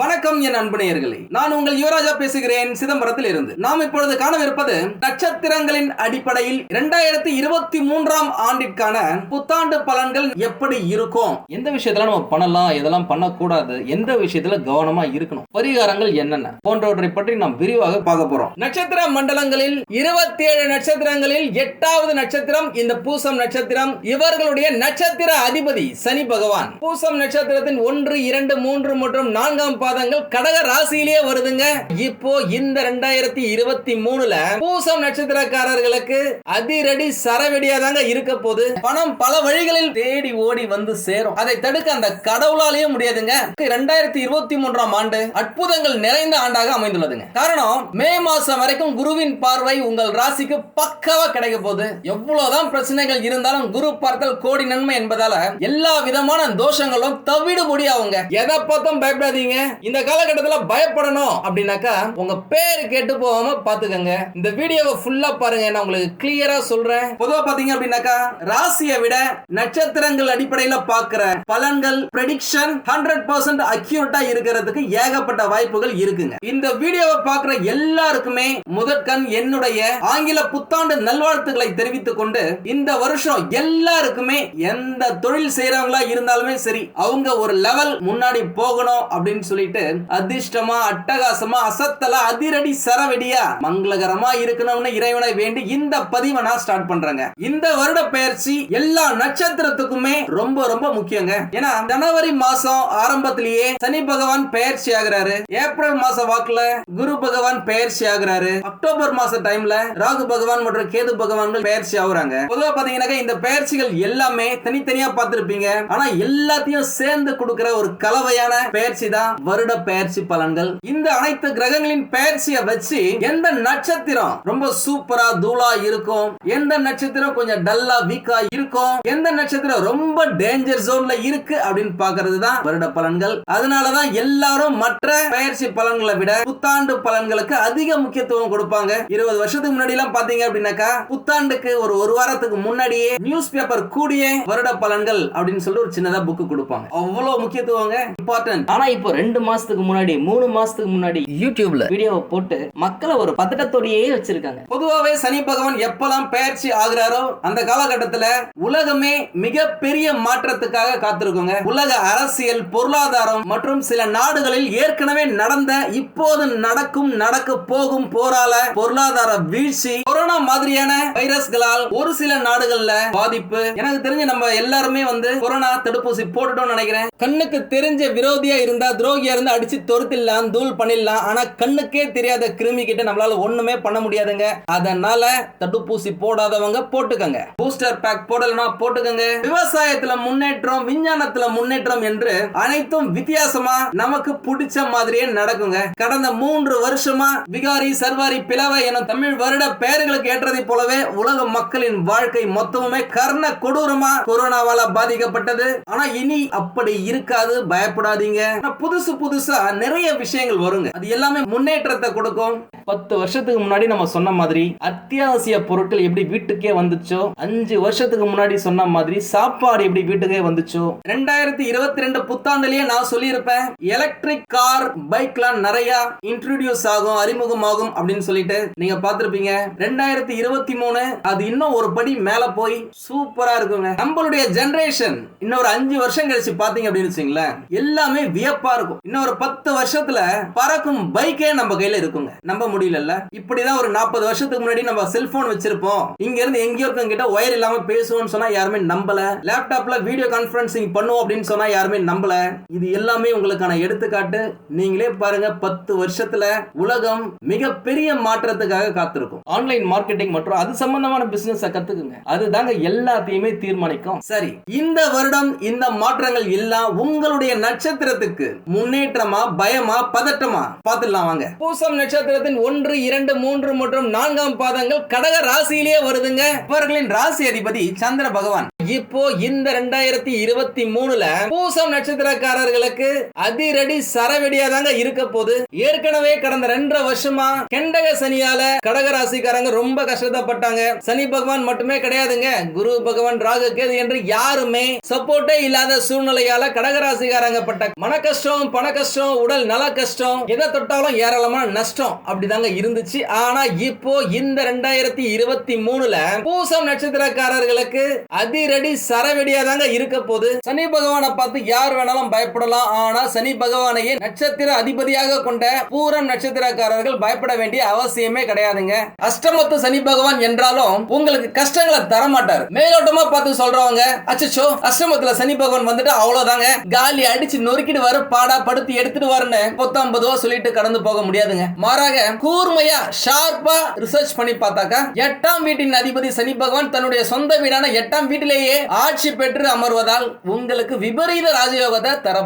வணக்கம் என் அன்பு நேயர்களே நான் உங்கள் யுவராஜா பேசுகிறேன் சிதம்பரத்தில் இருந்து நாம் இப்பொழுது காணவிருப்பது நட்சத்திரங்களின் அடிப்படையில் இரண்டாயிரத்தி இருபத்தி மூன்றாம் ஆண்டிற்கான புத்தாண்டு பலன்கள் எப்படி இருக்கும்? எந்த விஷயத்துல நம்ம பண்ணலாம் எதெல்லாம் பண்ணக்கூடாது எந்த விஷயத்துல கவனமா இருக்கணும் பரிகாரங்கள் என்னென்ன போன்றவற்றை பற்றி நாம் விரிவாக பார்க்க போறோம். நட்சத்திர மண்டலங்களில் இருபத்தி ஏழு நட்சத்திரங்களில் எட்டாவது நட்சத்திரம் இந்த பூசம் நட்சத்திரம். இவர்களுடைய நட்சத்திர அதிபதி சனி பகவான். பூசம் நட்சத்திரத்தின் ஒன்று இரண்டு மூன்று மற்றும் நான்காம் பாதங்கள் கடக ராசியிலேயே வருதுங்க. இப்போ இந்த ரெண்டாயிரத்தி இருபத்தி மூணுல பூசம் நட்சத்திரக்காரர்களுக்கு அதிரடி சரவெடியா தாங்க இருக்க போது பணம் பல வழிகளில் தேடி ஓடி வந்து சேரும். அதை தடுக்க அந்த கடவுளாலேயே முடியாதுங்க. ரெண்டாயிரத்தி இருபத்தி மூன்றாம் ஆண்டு அற்புதங்கள் நிறைந்த ஆண்டாக அமைந்துள்ளதுங்க. காரணம் மே மாசம் வரைக்கும் குருவின் பார்வை உங்கள் ராசிக்கு பக்காவா கிடைக்க போகுது. எவ்வளவுதான் பிரச்சனைகள் இருந்தாலும் குரு பார்த்தல் கோடி நன்மை என்பதால எல்லா விதமான தோஷங்களும் தவிடுபொடி ஆகுங்க எதை பார்த்தும் பயப்படாதீங்க. இந்த காலகட்டத்தில் பயப்படணும் அப்படின்னாக்கா உங்க பேர் கேட்டு போகாம பாத்துக்கங்க. இந்த வீடியோவை ஃபுல்லா பாருங்க நான் உங்களுக்கு கிளியரா சொல்றேன். பொதுவா பாத்தீங்க அப்படின்னாக்கா ராசியை விட நட்சத்திரங்கள் அடிப்படையில பாக்குற பலன்கள் ப்ரெடிக்ஷன் ஹண்ட்ரட் பர்சன்ட் அக்யூரட்டா இருக்கிறதுக்கு ஏகப்பட்ட வாய்ப்புகள் இருக்குங்க. இந்த வீடியோவை பாக்குற எல்லாருக்குமே முதற்கண் என்னுடைய ஆங்கில புத்தாண்டு நல்வாழ்த்துக்களை தெரிவித்துக் கொண்டு இந்த வருஷம் எல்லாருக்குமே எந்த தொழில் செய்யறவங்களா இருந்தாலுமே சரி அவங்க ஒரு லெவல் முன்னாடி போகணும் அப்படின்னு சொல்லி சொல்லிட்டு அதிர்ஷ்டமா அட்டகாசமா அசத்தலா அதிரடி சரவெடியா மங்களகரமா இருக்கணும்னு இறைவனை வேண்டி இந்த பதிவை நான் ஸ்டார்ட் பண்றேங்க. இந்த வருட பயிற்சி எல்லா நட்சத்திரத்துக்குமே ரொம்ப ரொம்ப முக்கியங்க. ஏன்னா ஜனவரி மாசம் ஆரம்பத்திலேயே சனி பகவான் பயிற்சி ஆகிறாரு. ஏப்ரல் மாச வாக்குல குரு பகவான் பயிற்சி ஆகிறாரு. அக்டோபர் மாச டைம்ல ராகு பகவான் மற்றும் கேது பகவான்கள் பயிற்சி ஆகுறாங்க. பொதுவா பாத்தீங்கன்னாக்கா இந்த பயிற்சிகள் எல்லாமே தனித்தனியா பார்த்திருப்பீங்க. ஆனா எல்லாத்தையும் சேர்ந்து கொடுக்கிற ஒரு கலவையான பயிற்சி தான் வருட பெயர்ச்சி பலன்கள். இந்த அனைத்து கிரகங்களின் பெயர்ச்சியை வச்சு எந்த நட்சத்திரம் ரொம்ப சூப்பரா தூளா இருக்கும் எந்த நட்சத்திரம் கொஞ்சம் டல்லா வீக்கா இருக்கும் எந்த நட்சத்திரம் ரொம்ப டேஞ்சர் ஜோன்ல இருக்கு அப்படின்னு பாக்குறது தான் வருட பலன்கள். அதனாலதான் எல்லாரும் மற்ற பெயர்ச்சி பலன்களை விட புத்தாண்டு பலன்களுக்கு அதிக முக்கியத்துவம் கொடுப்பாங்க. இருபது வருஷத்துக்கு முன்னாடி எல்லாம் பாத்தீங்க அப்படின்னாக்கா புத்தாண்டுக்கு ஒரு ஒரு வாரத்துக்கு முன்னாடியே நியூஸ் பேப்பர் கூடிய வருட பலன்கள் அப்படின்னு சொல்லிட்டு ஒரு சின்னதா புக் கொடுப்பாங்க. அவ்வளவு முக்கியத்துவங்க இம்பார்ட்டன்ட் ஆனா இப்போ ரெண்டு மாசத்துக்கு முன்னாடி மூணு மாசத்துக்கு முன்னாடி யூடியூப்ல வீடியோவை போட்டு மக்களை ஒரு பதட்டத்தோடையே வச்சிருக்காங்க. பொதுவாவே சனி பகவான் எப்பெல்லாம் பெயர்ச்சி ஆகுறாரோ அந்த காலகட்டத்துல உலகமே மிகப்பெரிய மாற்றத்துக்காக காத்திருக்குங்க. உலக அரசியல் பொருளாதாரம் மற்றும் சில நாடுகளில் ஏற்கனவே நடந்த இப்போது நடக்கும் நடக்க போகும் போரால பொருளாதார வீழ்ச்சி கொரோனா மாதிரியான வைரஸ்களால் ஒரு சில நாடுகள்ல பாதிப்பு. எனக்கு தெரிஞ்சு நம்ம எல்லாருமே வந்து கொரோனா தடுப்பூசி போட்டுட்டோம்னு நினைக்கிறேன். கண்ணுக்கு தெரிஞ்ச விரோதியா இருந்தா துரோகியா இருந்து அடிச்சு தொருத்திடலாம் தூள் பண்ணிடலாம். ஆனா கண்ணுக்கே தெரியாத கிருமி கிட்ட நம்மளால ஒண்ணுமே பண்ண முடியாதுங்க. அதனால தடுப்பூசி போடாதவங்க போட்டுக்கங்க. பூஸ்டர் பேக் போடலனா போட்டுக்கங்க. விவசாயத்துல முன்னேற்றம் விஞ்ஞானத்துல முன்னேற்றம் என்று அனைத்தும் வித்தியாசமா நமக்கு பிடிச்ச மாதிரியே நடக்குங்க. கடந்த மூன்று வருஷமா விகாரி சர்வாரி பிளவை என தமிழ் வருட பெயர்களுக்கு ஏற்றதை போலவே உலக மக்களின் வாழ்க்கை மொத்தமுமே கர்ண கொடூரமா கொரோனாவால பாதிக்கப்பட்டது. ஆனா இனி அப்படி இருக்காது. பயப்படாதீங்க. புதுசு புதுசா நிறைய விஷயங்கள் வருங்க. அது எல்லாமே முன்னேற்றத்தை கொடுக்கும். பத்து வருஷத்துக்கு முன்னாடி நம்ம சொன்ன மாதிரி அத்தியாவசிய பொருட்கள் எப்படி வீட்டுக்கே வந்துச்சோ அஞ்சு வருஷத்துக்கு முன்னாடி சொன்ன மாதிரி சாப்பாடு எப்படி வீட்டுக்கே வந்துச்சோ. ரெண்டாயிரத்தி இருபத்தி ரெண்டு புத்தாண்டுலயே நான் சொல்லியிருப்பேன் எலக்ட்ரிக் கார் பைக்லாம் நிறைய இன்ட்ரடியூஸ் ஆகும் அறிமுகமாகும் அப்படின்னு சொல்லிட்டு நீங்க பார்த்திருப்பீங்க. ரெண்டாயிரத்தி இருபத்தி மூணு அது இன்னும் ஒரு படி மேல போய் சூப்பரா இருக்குங்க. நம்மளுடைய ஜெனரேஷன் இன்னொரு அஞ்சு வருஷம் கழிச்சு பாத்தீங்க அப்படின்னு வச்சுங்களேன் எல்லாமே வியப்பா இருக்கும். இன்னும் ஒரு பத்து வருஷத்துல பறக்கும் பைக்கே நம்ம கையில இருக்குங்க. நம்ப முடியல இப்படிதான் ஒரு நாற்பது வருஷத்துக்கு முன்னாடி நம்ம செல்போன் வச்சிருப்போம். இங்க இருந்து எங்கேயோ இருக்கவங்க கிட்ட ஒயர் இல்லாம பேசுவோம்னு சொன்னா யாருமே நம்பல. லேப்டாப்ல வீடியோ கான்பரன்சிங் பண்ணுவோம் அப்படின்னு சொன்னா யாருமே நம்பல. இது எல்லாமே உங்களுக்கான எடுத்துக்காட்டு. நீங்களே பாருங்க பத்து வருஷத்துல உலகம் மிகப்பெரிய மாற்றத்துக்காக காத்திருக்கும். ஆன்லைன் மார்க்கெட்டிங் மற்றும் அது சம்பந்தமான பிசினஸ் கத்துக்குங்க. அதுதாங்க எல்லாத்தையுமே தீர்மானிக்கும். சரி இந்த வருடம் இந்த மாற்றங்கள் எல்லாம் உங்களுடைய நட்சத்திரத்துக்கு முன்னே முன்னேற்றமா பயமா பதட்டமா பார்த்துடலாம் வாங்க. பூசம் நட்சத்திரத்தின் ஒன்று இரண்டு மூன்று மற்றும் நான்காம் பாதங்கள் கடக ராசியிலேயே வருதுங்க. இவர்களின் ராசி அதிபதி சந்திர பகவான். இப்போ இந்த ரெண்டாயிரத்தி இருபத்தி மூணுல பூசம் நட்சத்திரக்காரர்களுக்கு அதிரடி சரவெடியா தாங்க இருக்க போகுது. ஏற்கனவே கடந்த ரெண்டரை வருஷமா கெண்டக சனியால கடக ராசிக்காரங்க ரொம்ப கஷ்டப்பட்டாங்க. சனி பகவான் மட்டுமே கிடையாதுங்க. குரு பகவான் ராகு கேது என்று யாருமே சப்போர்ட்டே இல்லாத சூழ்நிலையால கடகராசிக்காரங்க பட்ட மன கஷ்டம் பண கஷ்டம் உடல் நல கஷ்டம் எதை தொட்டாலும் ஏராளமான நஷ்டம் அப்படிதாங்க இருந்துச்சு. ஆனா இப்போ இந்த ரெண்டாயிரத்தி இருபத்தி மூணுல பூசம் நட்சத்திரக்காரர்களுக்கு அதிரடி சரவெடியா தாங்க இருக்க போது சனி பகவானை பார்த்து யார் வேணாலும் பயப்படலாம். ஆனா சனி பகவானையே நட்சத்திர அதிபதியாக கொண்ட பூரம் நட்சத்திரக்காரர்கள் பயப்பட வேண்டிய அவசியமே கிடையாதுங்க. அஷ்டமத்து சனி பகவான் என்றாலும் உங்களுக்கு கஷ்டங்களை தர மாட்டார் மேலோட்டமா பார்த்து சொல்றவங்க அச்சோ அஷ்டமத்துல சனி பகவான் வந்துட்டு அவ்வளவுதாங்க. காலி அடிச்சு நொறுக்கிட்டு வர பாடா படுத்து எடுத்துட்டு வரன்னு பத்தொன்பது ரூபா சொல்லிட்டு கடந்து போக முடியாதுங்க. மாறாக கூர்மையா ஷார்ப்பா ரிசர்ச் பண்ணி பார்த்தாக்கா எட்டாம் வீட்டின் அதிபதி சனி பகவான் தன்னுடைய சொந்த வீடான எட்டாம் வீட்டிலேயே ஆட்சி பெற்று அமர்வதால் உங்களுக்கு விபரீத ராஜயோகத்தை தர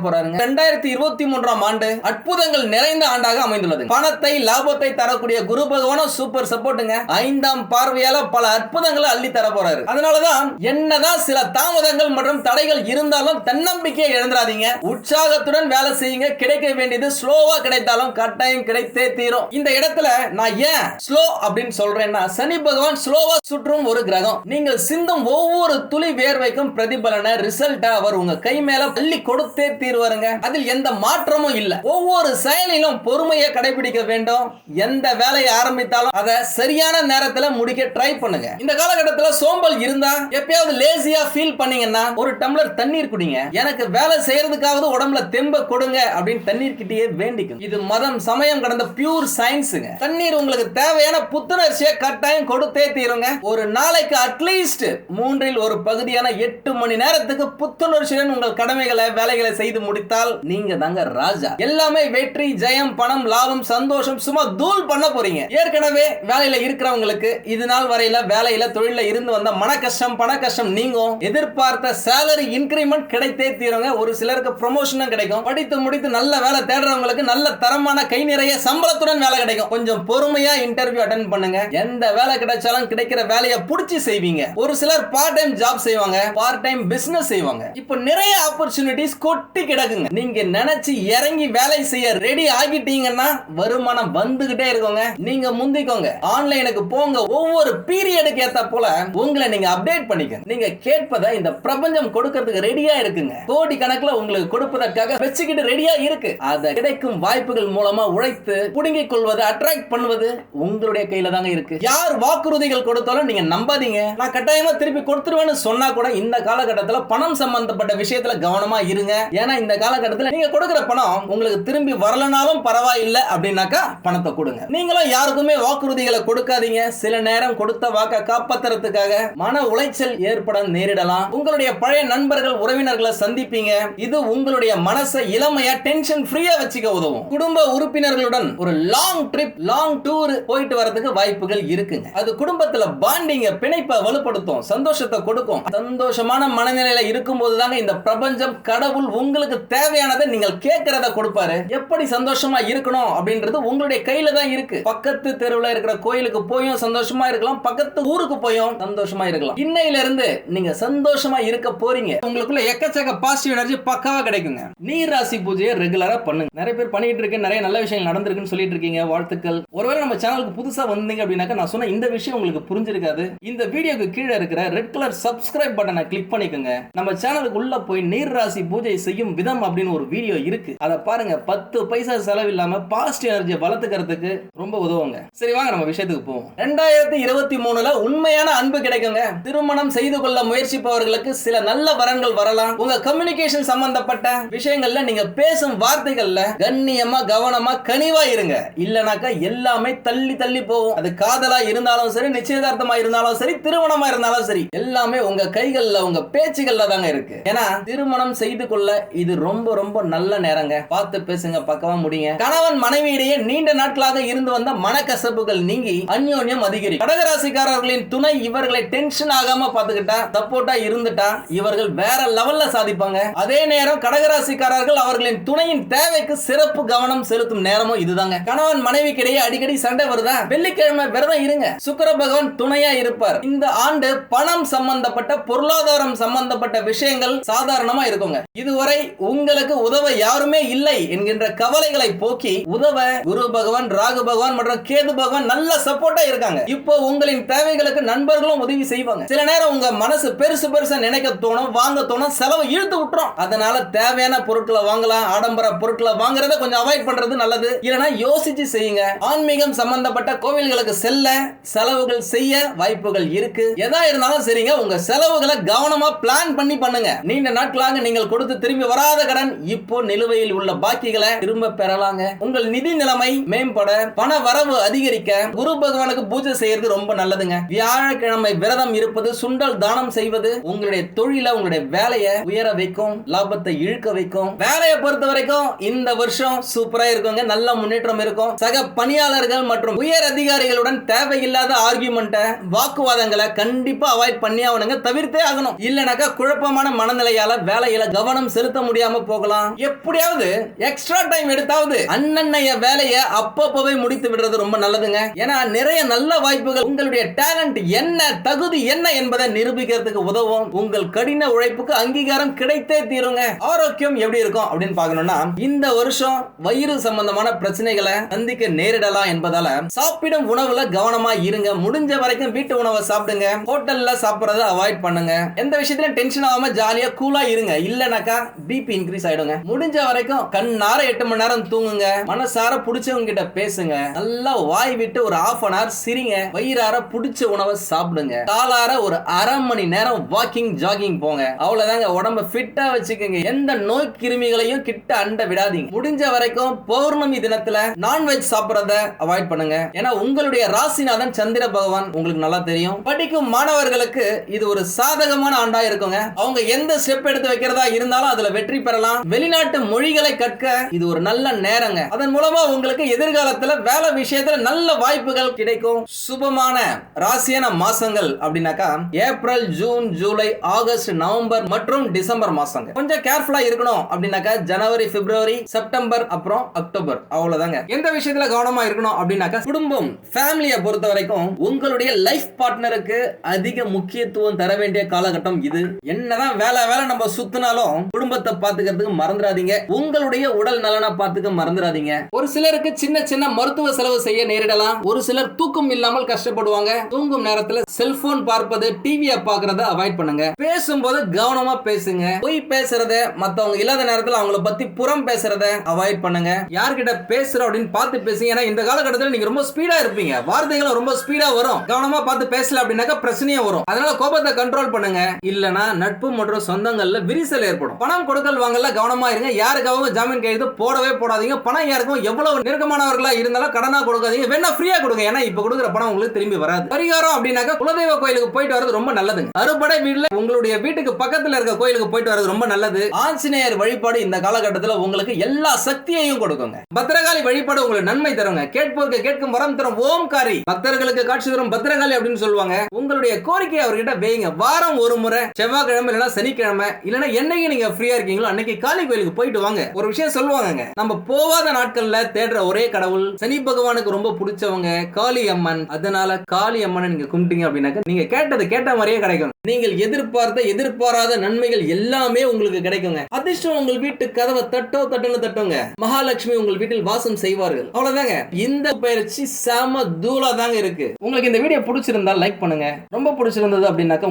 ரெண்டாயிரத்தி இருபத்தி மூன்றாம் ஆண்டு அற்புதங்கள் நிறைந்த ஆண்டாக அமைந்துள்ளது. பணத்தை லாபத்தை தரக்கூடிய குரு பகவானும் சூப்பர் சப்போர்ட்டுங்க ஐந்தாம் பார்வையால பல அற்புதங்களை அள்ளி தர போறாரு அதனாலதான் என்னதான் சில தாமதங்கள் மற்றும் தடைகள் இருந்தாலும் தன்னம்பிக்கையை இழந்துடாதீங்க உற்சாகத்துடன் வேலை செய்யுங்க. கிடைக்க வேண்டியது ஸ்லோவா கிடைத்தாலும் கட்டாயம் கிடைத்தே தீரும். இந்த இடத்துல நான் ஏன் ஸ்லோ அப்படின்னு சொல்றேன்னா சனி பகவான் ஸ்லோவா சுற்றும் ஒரு கிரகம். நீங்கள் சிந்தும் ஒவ்வொரு துளி வேர்வைக்கும் பிரதிபலனை ரிசல்ட்டா அவர் உங்க கை மேல பள்ளி கொடுத்தே தீர்வாருங்க. அதில் எந்த மாற்றமும் இல்ல. ஒவ்வொரு செயலிலும் பொறுமையை கடைபிடிக்க வேண்டும். எந்த வேலையை ஆரம்பித்தாலும் அதை சரியான நேரத்துல முடிக்க ட்ரை பண்ணுங்க. இந்த காலகட்டத்துல சோம்பல் இருந்தா எப்பயாவது லேசியா ஃபீல் பண்ணீங்கன்னா ஒரு டம்ளர் தண்ணீர் குடிங்க. எனக்கு வேலை செய்யறதுக்காவது உடம்புல தெம்ப கொடுங்க அப்படின்னு தண்ணீர் கிட்டேயே வேண்டிக்கும். இது மதம் சமயம் கடந்த பியூர் சயின்ஸுங்க தண்ணீர் உங்களுக்கு தேவையான புத்துணர்ச்சியை கட்டாயம் கொடுத்தே தீருங்க. ஒரு நாளைக்கு அட்லீஸ்ட் மூன்றில் ஒரு பகுதியான எட்டு மணி நேரத்துக்கு புத்துணர்ச்சியுடன் உங்கள் கடமைகளை வேலைகளை செய்து முடித்தால் நீங்க தாங்க ராஜா. எல்லாமே வெற்றி ஜெயம் பணம் லாபம் சந்தோஷம் சும்மா தூள் பண்ண போறீங்க. ஏற்கனவே வேலையில இருக்கிறவங்களுக்கு இது நாள் வரையில வேலையில தொழில இருந்து வந்த மன கஷ்டம் பண கஷ்டம் நீங்கும். எதிர்பார்த்த சேலரி இன்கிரிமெண்ட் கிடைத்தே தீருங்க. ஒரு சிலருக்கு ப்ரொமோஷனும் கிடைக்கும். படித்து முடித்து நல்ல வேலை தேடுறவங்களுக்கு நல்ல தரமான கை நிறைய சம்பளத்துடன் வேலை கிடைக்கும். கொஞ்சம் பொறுமையா இன்டர்வியூ அட்டன் பண்ணுங்க. எந்த வேலை கிடைச்சாலும் கிடைக்கிற வேலையை புடிச்சு செய்வீங்க. ஒரு சிலர் பார்ட் டைம் ஜாப் செய்வாங்க பார்ட் டைம் பிசினஸ் செய்வாங்க. இப்போ நிறைய ஆப்பர்ச்சுனிட்டிஸ் கொட்டி கிடக்குங்க. நீங்க நினைச்சு இறங்கி வேலை செய்ய ரெடி ஆகிட்டீங்கன்னா வருமானம் வந்துகிட்டே இருக்கோங்க. நீங்க முந்திக்கோங்க. ஆன்லைனுக்கு போங்க. ஒவ்வொரு பீரியடுக்கு ஏத்த போல உங்களை நீங்க அப்டேட் பண்ணிக்கங்க. நீங்க கேட்பதை இந்த பிரபஞ்சம் கொடுக்கறதுக்கு ரெடியா இருக்குங்க. கோடி கணக்குல உங்களுக்கு கொடுப்பதற்காக வச்சுக்கிட்டு ரெடியா இருக்கு. அதை கிடைக்கும் வாய்ப்புகள் மூலமா உழைத்து புடுங்கிக் கொள்வது அட்ராக்ட் பண்ணுவது உங்களுடைய கையில தாங்க இருக்கு. யார் வாக்குறுதிகள் கொடுத்தாலும் நீங்க நம்பாதீங்க. நான் கட்டாயமா திருப்பி கொடுத்துருவேன்னு கூட இந்த காலகட்டத்தில் பணம் சம்பந்தப்பட்ட விஷயத்துல கவனமா இருங்க. ஏன்னா இந்த காலகட்டத்தில் நீங்க கொடுக்குற பணம் உங்களுக்கு திரும்பி வரலனாலும் பரவாயில்லை அப்படின்னாக்கா பணத்தை கொடுங்க. நீங்களும் யாருக்குமே வாக்குறுதிகளை கொடுக்காதீங்க. சில நேரம் கொடுத்த வாக்க காப்பாத்துறதுக்காக மன உளைச்சல் ஏற்பட நேரிடலாம். உங்களுடைய பழைய நண்பர்கள் உறவினர்களை சந்திப்பீங்க. இது உங்களுடைய மனசை இளமையா டென்ஷன் ஃப்ரீயா வச்சுக்க உதவும். குடும்ப உறுப்பினர்களுடன் ஒரு லாங் ட்ரிப் லாங் டூர் போயிட்டு வரதுக்கு வாய்ப்புகள் இருக்குங்க. அது குடும்பத்துல பாண்டிங்க பிணைப்பை வலுப்படுத்தும் சந்தோஷத்தை கொடுக்கும். சந்தோஷமான மனநிலையில இருக்கும்போது தாங்க இந்த பிரபஞ்சம் கடவுள் உங்களுக்கு தேவையானதை நீங்கள் கேட்கறத கொடுப்பாரு. எப்படி சந்தோஷமா இருக்கணும் அப்படின்றது உங்களுடைய கையில தான் இருக்கு. பக்கத்து தெருவுல இருக்கிற கோயிலுக்கு போயும் சந்தோஷமா இருக்கலாம் பக்கத்து ஊருக்கு போயும் சந்தோஷமா இருக்கலாம். இன்னையில இருந்து நீங்க சந்தோஷமா இருக்க போறீங்க. உங்களுக்குள்ள எக்கச்சக்க பாசிட்டிவ் எனர்ஜி பக்காவா கிடைக்குங்க. நீர் ராசி பூஜையை ரெகுலரா பண்ணுங்க. நிறைய பேர் பண்ணிட்டு இருக்கேன் நிறைய நல்ல விஷயங்கள் நடந்திருக்குன்னு சொல்லிட்டு இருக்கீங்க வாழ்த்துக்கள். ஒருவேளை நம்ம சேனலுக்கு புதுசா வந்தீங்க அப்படின்னாக்கா நான் சொன்ன இந்த விஷயம் உங்களுக்கு புரிஞ்சிருக்காது. இந்த வீடியோக்கு கீழே இருக்கிற ரெட் கலர் சப்ஸ்கிரைப் பட்டனை கிளிக் பண்ணிக்கோங்க. நம்ம சேனலுக்கு உள்ள போய் நீர் ராசி பூஜை செய்யும் விதம் அப்படின்னு ஒரு வீடியோ இருக்கு. அதை பாருங்க. பத்து பைசா செலவு இல்லாம பாசிட்டிவ் எனர்ஜியை வளர்த்துக்கிறதுக்கு ரொம்ப உதவுங்க. சரி வாங்க நம்ம விஷயத்துக்கு போவோம். ரெண்டாயிரத்தி இருபத்தி மூணுல உண்மையான அன்பு கிடைக்குங்க. திருமணம் செய்து கொள்ள முயற்சிப்பவர்களுக்கு சில நல்ல வரங்கள் வரலாம். உங்க கம்யூனிகேஷன் சம்பந்தப்பட்ட விஷயங்கள்ல நீங்க பேசும் வார்த்தைகள்ல கண்ணியமா கவனமா கனிவா இருங்க. இல்லனாக்கா எல்லாமே தள்ளி தள்ளி போகும். அது காதலா இருந்தாலும் சரி நிச்சயதார்த்தமா இருந்தாலும் சரி திருமணமா இருந்தாலும் சரி எல்லாமே உங்க கைகள்ல உங்க பேச்சுகள்ல தாங்க இருக்கு. ஏன்னா திருமணம் செய்து கொள்ள இது ரொம்ப ரொம்ப நல்ல நேரங்க. பார்த்து பேசுங்க பக்கவா முடியுங்க கணவன் மனைவியிடையே நீண்ட நாட்களாக இருந்து வந்த மனக்கசப்புகள் நீங்கி அந்யோன்யம் அதிகரி கடகராசிக்காரர்களின் துணை இவர்களை டென்ஷன் ஆகாம பாத்துக்கிட்டா சப்போர்ட்டா இருந்துட்டா இவர்கள் வேற லெவல்ல சாதிப்பாங்க. அதே நேரம் கடகராசிக்காரர்கள் அவர்களின் துணையின் தேவைக்கு சிறப்பு கவனம் செலுத்தும் நேரமும் இதுதாங்க. கணவன் மனைவி மனைவிக்கிடையே அடிக்கடி சண்டை வருதா? வெள்ளிக்கிழமை விரதம் இருங்க. சுக்கர பகவான் துணையா இருப்பார். இந்த ஆண்டு பணம் சம்பந்தப்பட்ட பொருளாதாரம் சம்பந்தப்பட்ட விஷயங்கள் சாதாரணமா இருக்குங்க. இதுவரை உங்களுக்கு உதவ யாருமே இல்லை என்கின்ற கவலைகளை போக்கி உதவ குரு பகவான் ராகு பகவான் மற்றும் கேது பகவான் நல்ல சப்போர்ட்டா இருக்காங்க. இப்போ உங்களின் தேவைகளுக்கு நண்பர்களும் உதவி செய்வாங்க. சில நேரம் உங்க மனசு பெருசு பெருசா நினைக்க தோணும் வாங்க தோணும் செலவு இழுத்து விட்டுரும். அதனால தேவையான பொருட்களை வாங்கலாம் ஆடம்பர பொருட்களை வாங்குறத கொஞ்சம் அவாய்ட் பண்றது நல்லது. இல்லைன்னா யோசிச்சு செய்யுங்க. ஆன்மீகம் சம்பந்தப்பட்ட கோவில்களுக்கு செல்ல செலவுகள் செய்ய வாய்ப்புகள் இருக்கு. எதா இருந்தாலும் சரிங்க உங்க செலவுகளை கவனமா பிளான் பண்ணி பண்ணுங்க. நீண்ட நாட்களாக நீங்கள் கொடுத்து திரும்பி வராத கடன் இப்போ நிலுவையில் உள்ள பாக்கிகளை திரும்ப பெறலாங்க. உங்கள் நிதி நிலைமை மேம்பட பண வரவு அதிகரிக்க குரு பகவானுக்கு பூஜை செய்யறது ரொம்ப நல்லதுங்க. வியாழக்கிழமை விரதம் இருப்பது சுண்டல் தானம் செய்வது உங்களுடைய தொழில உங்களுடைய வேலையை உயர வைக்கும் லாபத்தை இழுக்க வைக்கும். வேலையை பொறுத்த வரைக்கும் இந்த வருஷம் சூப்பரா இருக்குங்க. நல்ல முன்னேற்றம் இருக்கும். சக பணியாளர்கள் மற்றும் உயர் அதிகாரிகளுடன் தேவையில்லாத ஆர்கியூமெண்ட்டை வாக்குவாதங்களை கண்டிப்பா அவாய்ட் பண்ணி ஆகணுங்க. தவிர்த்தே ஆகணும். இல்லைனாக்கா குழப்பமான மனநிலையால வேலையில கவனம் செலுத்த முடியாம போகலாம். எப்படியாவது எக்ஸ்ட்ரா டைம் எடுத்தாவது அண்ணன்னைய வேலையை அப்பப்பவே முடித்து விடுறது ரொம்ப நல்லதுங்க. ஏன்னா நிறைய நல்ல வாய்ப்புகள் உங்களுடைய டேலண்ட் என்ன தகுதி என்ன என்பதை நிரூபிக்கிறதுக்கு உதவும். உங்கள் கடின உழைப்புக்கு அங்கீகாரம் கிடைத்தே தீருங்க. ஆரோக்கியம் எப்படி இருக்கும் அப்படின்னு பாக்கணும்னா இந்த வருஷம் வயிறு சம்பந்தமான பிரச்சனைகளை சந்திக்க நேரிடலாம் என்பதால சாப்பிடும் உணவுல கவனமா இருங்க. முடிஞ்ச வரைக்கும் வீட்டு உணவை சாப்பிடுங்க. ஹோட்டல்ல சாப்பிடுறத அவாய்ட் பண்ணுங்க. எந்த விஷயத்திலும் டென்ஷன் ஆகாம ஜாலியா கூலா இருங்க. இல்லனாக்கா பிபி இன்க்ரீஸ் ஆயிடுங்க. முடிஞ்ச வரைக்கும் கண்ணார எட்டு மணி நேரம் தூங்குங்க. மனசார பிடிச்சவங்க கிட்ட பேசுங்க. நல்லா வாய் விட்டு ஒரு ஆஃப் அன் ஹவர் சிரிங்க. வயிறார பிடிச்ச உணவை சாப்பிடுங்க. காலார ஒரு அரை மணி நேரம் வாக்கிங் ஜாகிங் போங்க. அவ்வளவுதாங்க. உடம்ப ஃபிட்டா வச்சுக்கோங்க. எந்த நோய் கிருமிகளையும் கிட்ட அண்ட விடாதீங்க. முடிஞ்ச வரைக்கும் பௌர்ணமி தினத்துல நான்வெஜ் சாப்பிடறத அவாய்ட் பண்ணுங்க. ஏன்னா உங்களுடைய ராசிநாதன் சந்திர பகவான் உங்களுக்கு நல்லா தெரியும். படிக்கும் மாணவர்களுக்கு இது ஒரு சாதகமான ஆண்டா இருக்குங்க அவங்க எந்த ஸ்டெப் எடுத்து வைக்கிறதா இருந்தாலும் அதுல வெற்றி பெறலாம். வெளிநாட்டு மொழிகளை கற்க இது ஒரு நல்ல நேரங்க. அதன் மூலமா உங்களுக்கு எதிர்காலத்துல வேலை விஷயத்துல நல்ல வாய்ப்புகள் கிடைக்கும். சுபமான ராசியான மாசங்கள் அப்படின்னாக்கா April June July August November மற்றும் டிசம்பர் மாசங்க. கொஞ்சம் கேர்ஃபுல்லா இருக்கணும் அப்படின்னாக்கா ஜனவரி பிப்ரவரி செப்டம்பர் அப்புறம் அக்டோபர். அவ்வளவுதாங்க. எந்த விஷயத்துல கவனமா இருக்கணும் அப்படின்னாக்கா குடும்பம் ஃபேமிலியை பொறுத்த வரைக்கும் உங்களுடைய லைஃப் பார்ட்னருக்கு அதிக முக்கியத்துவம் தர வேண்டிய காலகட்டம் இது. என்னதான் வேலை வேலை நம்ம சுத்தினாலும் குடும்பத்தை பாத்துக்கிறதுக்கு மறந்துடாதீங்க உங்களுடைய உடல் நலனை பார்த்துக்க மறந்துடாதீங்க ஒரு சிலருக்கு சின்ன சின்ன மருத்துவ செலவு செய்ய நேரிடலாம். ஒரு சிலர் தூக்கம் இல்லாமல் கஷ்டப்படுவாங்க. தூங்கும் நேரத்துல செல்போன் பார்ப்பது டிவியை பாக்குறத அவாய்ட் பண்ணுங்க. பேசும்போது கவனமா பேசுங்க. போய் பேசுறத மத்தவங்க இல்லாத நேரத்துல அவங்கள பத்தி புறம் பேசுறத அவாய்ட் பண்ணுங்க. யார்கிட்ட பேசுற அப்படின்னு பார்த்து பேசுங்க. ஏன்னா இந்த காலகட்டத்தில் நீங்க ரொம்ப ஸ்பீடா இருப்பீங்க. வார்த்தைகளும் ரொம்ப ஸ்பீடா வரும். கவனமா பார்த்து பேசல அப்படின்னாக்கா பிரச்சனையே வரும். அதனால கோபத்தை கண்ட்ரோல் பண்ணுங்க. இல்லனா நட்பு மற்றும் சொந்தங்கள்ல விரிசல் ஏற்படும். பணம் கொடுக்கல் வாங்கல கவனமா இருங்க. யாருக்காகவும் ஜாமீன் கையெழுத்து போடவே போடாதீங்க. பணம் யாருக்கும் எவ்வளவு நெருக்கமானவர்களா இருந்தாலும் கடனா கொடுக்காதீங்க. வேணா ஃப்ரீயா கொடுங்க. ஏன்னா இப்ப கொடுக்குற பணம் உங்களுக்கு திரும்பி வராது. பரிகாரம் அப்படின்னாக்க குலதெய்வ கோயிலுக்கு போயிட்டு வரது ரொம்ப நல்லதுங்க. அறுபடை வீடுல உங்களுடைய வீட்டுக்கு பக்கத்துல இருக்க கோயிலுக்கு போயிட்டு வரது ரொம்ப நல்லது. ஆஞ்சநேயர் வழிபாடு இந்த காலகட்டத்தில் உங்களுக்கு எல்லா சக்தியையும் கொடுக்குங்க. பத்திரகாளி வழிபாடு உங்களுக்கு நன்மை தருங்க. கேட்போருக்கு கேட்கும் வரம் தரும். ஓம்காரி. பக்தர்களுக்கு காட்சி தரும் பத்திரகாளி அப்படின்னு சொல்லுவாங்க. உங்களுடைய கோரிக்கையை அவர்கிட்ட வைங்க. வாரம் ஒரு முறை செவ்வாய்க்கிழமை இல்லைன்னா சனிக்கிழமை இல்லைன்னா என்னைக்கு நீங்க ஃப்ரீயா இருக்கீங்களோ அன்னைக்கு காளி கோயிலுக்கு போயிட்டு வாங்க. ஒரு விஷயம் சொல்லுவாங்க நம்ம போவாத நாட்கள்ல தேடுற ஒரே கடவுள் சனி பகவானுக்கு ரொம்ப பிடிச்சவங்க காளி அம்மன். அதனால காளி அம்மனை நீங்க கும்பிட்டீங்க அப்படின்னாக்க நீங்க கேட்டது கேட்ட மாதிரியே கிடைக்கும். நீங்கள் எதிர்பார்த்த எதிர்பாராத நன்மைகள் எல்லாமே உங்களுக்கு கிடைக்குங்க. அதிர்ஷ்டம் உங்கள் வீட்டு கதவை தட்டோ தட்டுன்னு தட்டுங்க. மகாலட்சுமி உங்கள் வீட்டில் வாசம் செய்வார்கள். அவ்வளவுதாங்க. இந்த பயிற்சி செம தூளா தாங்க இருக்கு. உங்களுக்கு இந்த வீடியோ பிடிச்சிருந்தா லைக் பண்ணுங்க. ரொம்ப பிடிச்சிருந்தது அப்படின்னாக்கா